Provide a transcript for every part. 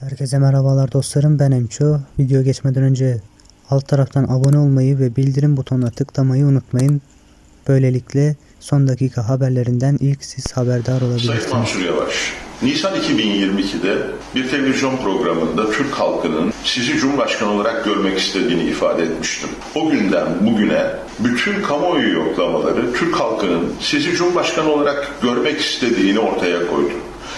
Herkese merhabalar dostlarım ben Emço. Video geçmeden önce alt taraftan abone olmayı ve bildirim butonuna tıklamayı unutmayın. Böylelikle son dakika haberlerinden ilk siz haberdar Sayın olabilirsiniz. Mansur Yavaş, Nisan 2022'de bir televizyon programında Türk halkının sizi Cumhurbaşkanı olarak görmek istediğini ifade etmiştim. O günden bugüne bütün kamuoyu yoklamaları Türk halkının sizi Cumhurbaşkanı olarak görmek istediğini ortaya koydu.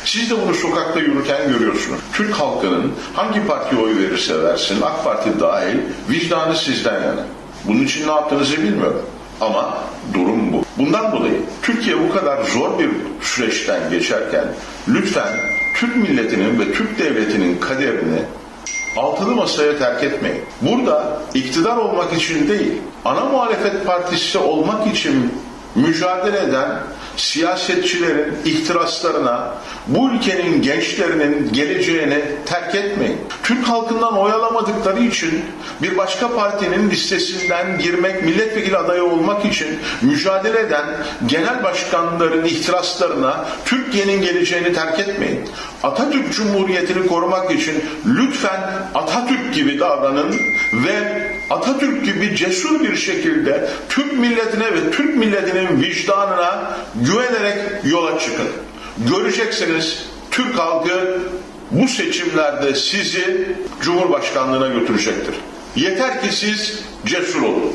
Siz de bunu sokakta yürürken görüyorsunuz. Türk halkının hangi partiye oy verirse versin, AK Parti dahil vicdanı sizden yana. Bunun için ne yaptığınızı bilmiyorum. Ama durum bu. Bundan dolayı Türkiye bu kadar zor bir süreçten geçerken lütfen Türk milletinin ve Türk devletinin kaderini altılı masaya terk etmeyin. Burada iktidar olmak için değil, ana muhalefet partisi olmak için mücadele eden siyasetçilerin ihtiraslarına, bu ülkenin gençlerinin geleceğini terk etmeyin. Türk halkından oyalamadıkları için bir başka partinin listesinden girmek, milletvekili adayı olmak için mücadele eden genel başkanların ihtiraslarına Türkiye'nin geleceğini terk etmeyin. Atatürk Cumhuriyeti'ni korumak için lütfen Atatürk gibi davranın ve Atatürk gibi cesur bir şekilde Türk milletine ve Türk milletinin vicdanına güvenerek yola çıkın. Göreceksiniz Türk halkı bu seçimlerde sizi Cumhurbaşkanlığına götürecektir. Yeter ki siz cesur olun.